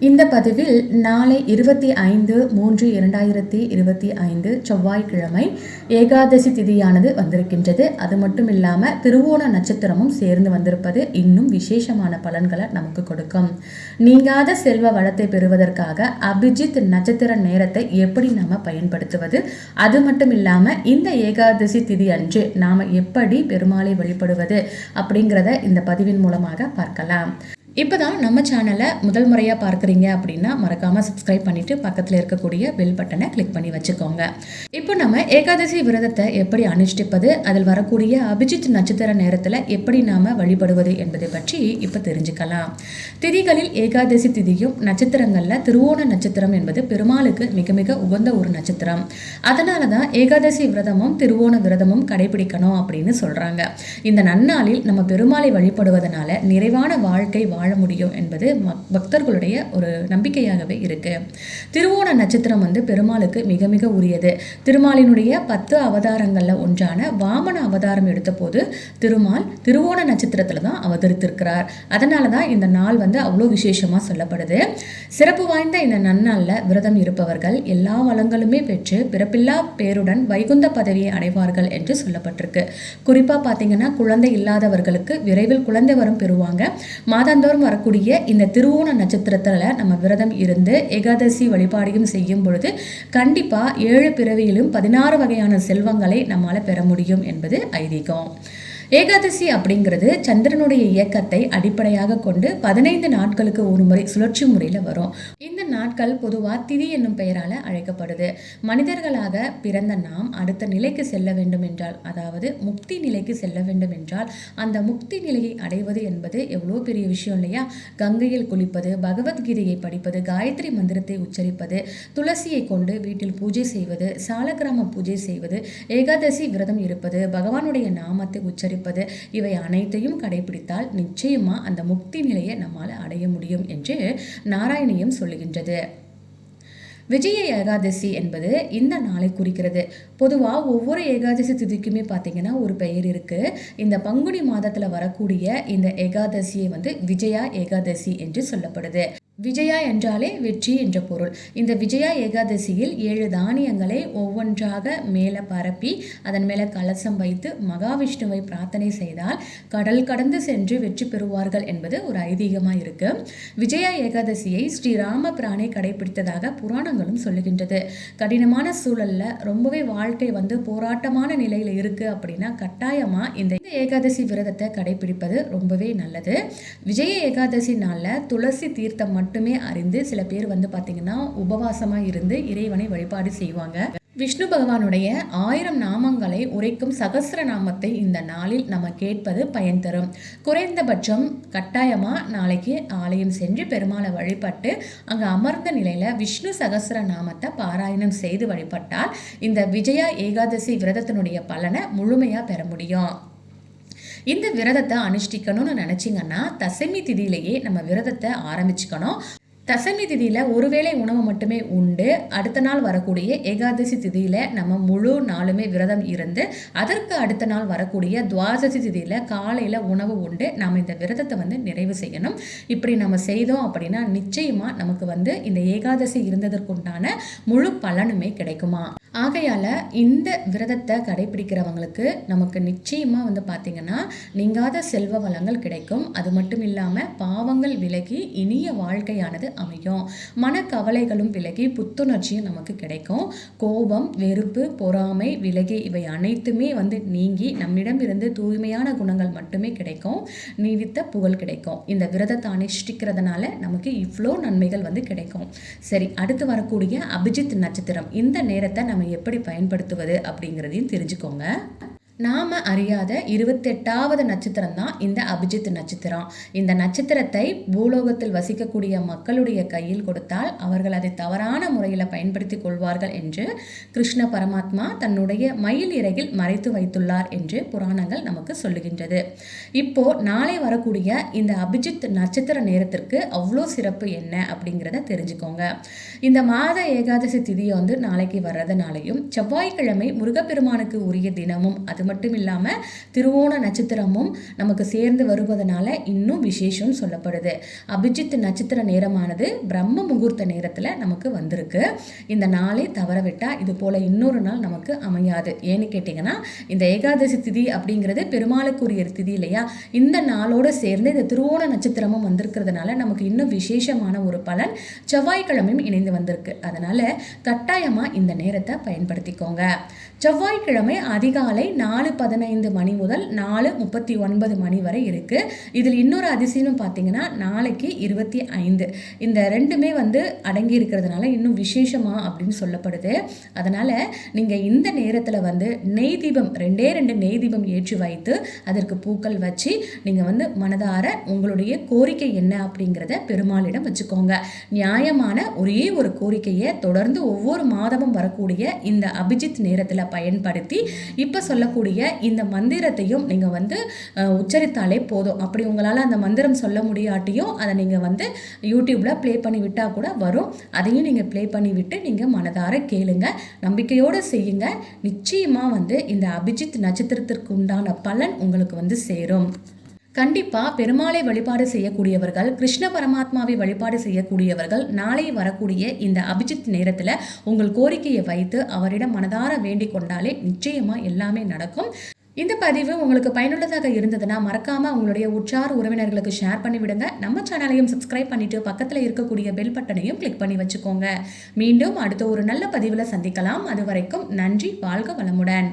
இந்த பதிவில் நாளை இருபத்தி ஐந்து மூன்று இரண்டாயிரத்தி இருபத்தி ஐந்து செவ்வாய்க்கிழமை ஏகாதசி திதியானது வந்திருக்கின்றது. அது மட்டும் இல்லாமல் திருவோண நட்சத்திரமும் சேர்ந்து வந்திருப்பது இன்னும் விசேஷமான பலன்களை நமக்கு கொடுக்கும். நீங்காத செல்வ வளத்தை பெறுவதற்காக அபிஜித் நட்சத்திர நேரத்தை எப்படி நாம் பயன்படுத்துவது? அது மட்டும் இல்லாமல் இந்த ஏகாதசி திதி அன்று நாம் எப்படி பெருமாளை வழிபடுவது அப்படிங்கிறத இந்த பதிவின் மூலமாக பார்க்கலாம். இப்போ தான் நம்ம சேனலை முதல் முறையாக பார்க்குறீங்க அப்படின்னா மறக்காமல் சப்ஸ்கிரைப் பண்ணிவிட்டு பக்கத்தில் இருக்கக்கூடிய பெல் பட்டனை கிளிக் பண்ணி வச்சுக்கோங்க. இப்போ நம்ம ஏகாதசி விரதத்தை எப்படி அனுஷ்டிப்பது அதில் வரக்கூடிய அபிஜித் நட்சத்திர நேரத்தில் எப்படி நாம் வழிபடுவது என்பதை பற்றி இப்போ தெரிஞ்சுக்கலாம். திதிகளில் ஏகாதசி திதியும் நட்சத்திரங்களில் திருவோண நட்சத்திரம் என்பது பெருமாளுக்கு மிக மிக உகந்த ஒரு நட்சத்திரம். அதனால தான் ஏகாதசி விரதமும் திருவோண விரதமும் கடைபிடிக்கணும் அப்படின்னு சொல்கிறாங்க இந்த நன்னாளில் நம்ம பெருமாளை வழிபடுவதனால நிறைவான வாழ்க்கை வாழ் வாழ முடியும் என்பது பக்தர்களுடைய ஒரு நம்பிக்கையாகவே இருக்கு. திருவோண நட்சத்திரம் வந்து பெருமாளுக்கு மிக மிக உரியது. திருமாலினுடைய பத்து அவதாரங்களில் ஒன்றான வாமன அவதாரம் எடுத்தபோது திருமால் திருவோண நட்சத்திரத்தில் தான் அவதரித்திருக்கிறார். அதனால தான் இந்த நாள் வந்து அவ்வளோ விசேஷமாக சொல்லப்படுது. சிறப்பு வாய்ந்த இந்த நன்னாளில் விரதம் இருப்பவர்கள் எல்லா வளங்களுமே பெற்று பிறப்பில்லா பேருடன் வைகுந்த பதவியை அடைவார்கள் என்று சொல்லப்பட்டிருக்கு. குறிப்பாக பார்த்தீங்கன்னா குழந்தை இல்லாதவர்களுக்கு விரைவில் குழந்தை வரும் பெறுவாங்க. மாதாந்தோறும் மாதம் வரக்கூடிய இந்த திருவோண நட்சத்திரத்தில் நம்ம விரதம் இருந்து ஏகாதசி வழிபாடையும் செய்யும் பொழுது கண்டிப்பாக ஏழு பிறவியிலும் பதினாறு வகையான செல்வங்களை நம்மால் பெற முடியும் என்பது ஐதீகம். ஏகாதசி அப்படிங்கிறது சந்திரனுடைய இயக்கத்தை அடிப்படையாக கொண்டு பதினைந்து நாட்களுக்கு ஒரு முறை சுழற்சி முறையில் வரும். இந்த நாட்கள் பொதுவாக திதி என்னும் பெயரால் அழைக்கப்படுது. மனிதர்களாக பிறந்த நாம் அடுத்த நிலைக்கு செல்ல வேண்டும் என்றால் அதாவது முக்தி நிலைக்கு செல்ல வேண்டும் என்றால் அந்த முக்தி நிலையை அடைவது என்பது எவ்வளோ பெரிய விஷயம் இல்லையா? கங்கையில் குளிப்பது பகவத்கீதையை படிப்பது காயத்ரி மந்திரத்தை உச்சரிப்பது துளசியை கொண்டு வீட்டில் பூஜை செய்வது சாலக்கிராம பூஜை செய்வது ஏகாதசி விரதம் இருப்பது பகவானுடைய நாமத்தை உச்சரி இருப்பது இவை அனைத்தையும் கடைபிடித்தால் நிச்சயமா அந்த முக்தி நிலையை நம்மால் அடைய முடியும் என்று நாராயணியம் சொல்லுகின்றது. விஜய ஏகாதசி என்பது இந்த நாளை குறிக்கிறது. பொதுவாக ஒவ்வொரு ஏகாதசி திதிக்குமே பார்த்தீங்கன்னா ஒரு பெயர் இருக்குது இந்த பங்குனி மாதத்தில் வரக்கூடிய இந்த ஏகாதசியை வந்து விஜயா ஏகாதசி என்று சொல்லப்படுது. விஜயா என்றாலே வெற்றி என்ற பொருள். இந்த விஜயா ஏகாதசியில் ஏழு தானியங்களை ஒவ்வொன்றாக மேலே பரப்பி அதன் மேலே கலசம் வைத்து மகாவிஷ்ணுவை பிரார்த்தனை செய்தால் கடல் கடந்து சென்று வெற்றி பெறுவார்கள் என்பது ஒரு ஐதீகமாக இருக்கு. விஜயா ஏகாதசியை ஸ்ரீராம பிராணை கடைபிடித்ததாக புராணங்களும் சொல்லுகின்றது. கடினமான சூழலில் ரொம்பவே வாழ்க்கை வந்து போராட்டமான நிலையில் இருக்கு அப்படின்னா கட்டாயமாக இந்த ஏகாதசி விரதத்தை கடைபிடிப்பது ரொம்பவே நல்லது. விஜய ஏகாதசி நாளில் துளசி தீர்த்தம் மட்டுமே அறிந்து சில பேர் வந்து பார்த்தீங்கன்னா உபவாசமாக இருந்து இறைவனை வழிபாடு செய்வாங்க. விஷ்ணு பகவானுடைய ஆயிரம் நாமங்களை உரைக்கும் சகசிர நாமத்தை இந்த நாளில் நம்ம கேட்பது பயன் தரும். குறைந்தபட்சம் கட்டாயமாக நாளைக்கு ஆலயம் சென்று பெருமாளை வழிபட்டு அங்கே அமர்ந்த நிலையில் விஷ்ணு சகசிர நாமத்தை பாராயணம் செய்து வழிபட்டால் இந்த விஜயா ஏகாதசி விரதத்தினுடைய பலனை முழுமையாக பெற முடியும். இந்த விரதத்தை அனுஷ்டிக்கணும்னு நினச்சிங்கன்னா தசமி திதியிலேயே நம்ம விரதத்தை ஆரம்பிச்சுக்கணும். தசமி திதியில் ஒருவேளை உணவு மட்டுமே உண்டு. அடுத்த நாள் வரக்கூடிய ஏகாதசி திதியில் நம்ம முழு நாளுமே விரதம் இருந்து அதற்கு அடுத்த நாள் வரக்கூடிய துவாதசி திதியில் காலையில் உணவு உண்டு. நாம் இந்த விரதத்தை வந்து நிறைவு செய்யணும். இப்படி நம்ம செய்தோம் அப்படின்னா நிச்சயமாக நமக்கு வந்து இந்த ஏகாதசி இருந்ததற்குண்டான முழு பலனுமே கிடைக்குமா? ஆகையால் இந்த விரதத்தை கடைபிடிக்கிறவங்களுக்கு நமக்கு நிச்சயமாக வந்து பார்த்திங்கன்னா நீங்காத செல்வ வளங்கள் கிடைக்கும். அது மட்டும் இல்லாமல் பாவங்கள் விலகி இனிய வாழ்க்கையானது அமையும். மனக்கவலைகளும் விலகி புத்துணர்ச்சியும் நமக்கு கிடைக்கும். கோபம் வெறுப்பு பொறாமை விலகி இவை அனைத்துமே வந்து நீங்கி நம்மிடம் இருந்து தூய்மையான குணங்கள் மட்டுமே கிடைக்கும். நீடித்த புகழ் கிடைக்கும். இந்த விரதத்தை அனுஷ்டிக்கிறதுனால நமக்கு இவ்வளோ நன்மைகள் வந்து கிடைக்கும். சரி அடுத்து வரக்கூடிய அபிஜித் நட்சத்திரம். இந்த நேரத்தை நம்ம எப்படி பயன்படுத்துவது அப்படிங்கிறதையும் தெரிஞ்சுக்கோங்க. நாம் அறியாத இருபத்தெட்டாவது நட்சத்திரம் தான் இந்த அபிஜித் நட்சத்திரம். இந்த நட்சத்திரத்தை பூலோகத்தில் வசிக்கக்கூடிய மக்களுடைய கையில் கொடுத்தால் அவர்கள் அதை தவறான முறையில் பயன்படுத்தி கொள்வார்கள் என்று கிருஷ்ண பரமாத்மா தன்னுடைய மயில் இறகில் மறைத்து வைத்துள்ளார் என்று புராணங்கள் நமக்கு சொல்லுகின்றது. இப்போ நாளை வரக்கூடிய இந்த அபிஜித் நட்சத்திர நேரத்திற்கு அவ்வளோ சிறப்பு என்ன அப்படிங்கிறத தெரிஞ்சுக்கோங்க. இந்த மாத ஏகாதசி திதியை வந்து நாளைக்கு வர்றதுனாலையும் செவ்வாய்க்கிழமை முருகப்பெருமானுக்கு உரிய தினமும் அது மட்டும் இல்லாமல் திருவோண நட்சத்திரமும் நமக்கு சேர்ந்து வருவதனால இன்னும் விசேஷம் சொல்லப்படுது. அபிஜித் நட்சத்திர நேரமானது பிரம்ம முகூர்த்த நேரத்தில் நமக்கு வந்திருக்கு. இந்த நாளை தவறவிட்டால் இது போல் இன்னொரு நாள் நமக்கு அமையாது. ஏன்னு கேட்டிங்கன்னா இந்த ஏகாதசி திதி அப்படிங்கிறது பெருமாளுக்குரிய திதி இல்லையா? இந்த நாளோடு சேர்ந்து இந்த திருவோண நட்சத்திரமும் வந்திருக்கிறதுனால நமக்கு இன்னும் விசேஷமான ஒரு பலன் செவ்வாய்க்கிழமையும் இணைந்து வந்திருக்கு. அதனால் கட்டாயமாக இந்த நேரத்தை பயன்படுத்திக்கோங்க. செவ்வாய்க்கிழமை அதிகாலை நாலு பதினைந்து மணி முதல் நாலு முப்பத்தி ஒன்பது மணி வரை இருக்குது இதில் இன்னொரு அதிசயம் பார்த்தீங்கன்னா நாளைக்கு இருபத்தி ஐந்து. இந்த ரெண்டுமே வந்து அடங்கி இருக்கிறதுனால இன்னும் விசேஷமா அப்படின்னு சொல்லப்படுது. அதனால் நீங்கள் இந்த நேரத்தில் வந்து நெய் தீபம் ரெண்டே ரெண்டு நெய் தீபம் ஏற்றி வைத்து அதற்கு பூக்கள் வச்சு நீங்கள் வந்து மனதார உங்களுடைய கோரிக்கை என்ன அப்படிங்கிறத பெருமாளிடம் வச்சுக்கோங்க. நியாயமான ஒரே ஒரு கோரிக்கையை தொடர்ந்து ஒவ்வொரு மாதமும் வரக்கூடிய இந்த அபிஜித் நேரத்தில் பயன்படுத்தி இப்போ சொல்லக்கூடிய இந்த மந்திரத்தையும் நீங்கள் வந்து உச்சரித்தாலே போதும். அப்படி உங்களால் அந்த மந்திரம் சொல்ல முடியாட்டியும் அதை நீங்கள் வந்து யூடியூப்பில் ப்ளே பண்ணி விட்டால் கூட வரும். அதையும் நீங்கள் ப்ளே பண்ணி விட்டு நீங்கள் மனதார கேளுங்க. நம்பிக்கையோடு செய்யுங்க. நிச்சயமாக வந்து இந்த அபிஜித் நட்சத்திரத்திற்கு உண்டான பலன் உங்களுக்கு வந்து சேரும். கண்டிப்பாக பெருமாளை வழிபாடு செய்யக்கூடியவர்கள் கிருஷ்ண பரமாத்மாவை வழிபாடு செய்யக்கூடியவர்கள் நாளை வரக்கூடிய இந்த அபிஜித் நேரத்தில் உங்கள் கோரிக்கையை வைத்து அவரிடம் மனதார வேண்டிக் கொண்டாலே நிச்சயமாக எல்லாமே நடக்கும். இந்த பதிவு உங்களுக்கு பயனுள்ளதாக இருந்ததுன்னா மறக்காம உங்களுடைய உற்சார் உறவினர்களுக்கு ஷேர் பண்ணிவிடுங்க நம்ம சேனலையும் சப்ஸ்கிரைப் பண்ணிட்டு பக்கத்தில் இருக்கக்கூடிய பெல் பட்டனையும் கிளிக் பண்ணி வச்சுக்கோங்க. மீண்டும் அடுத்த ஒரு நல்ல பதிவில் சந்திக்கலாம். அது வரைக்கும் நன்றி வாழ்க வளமுடன்.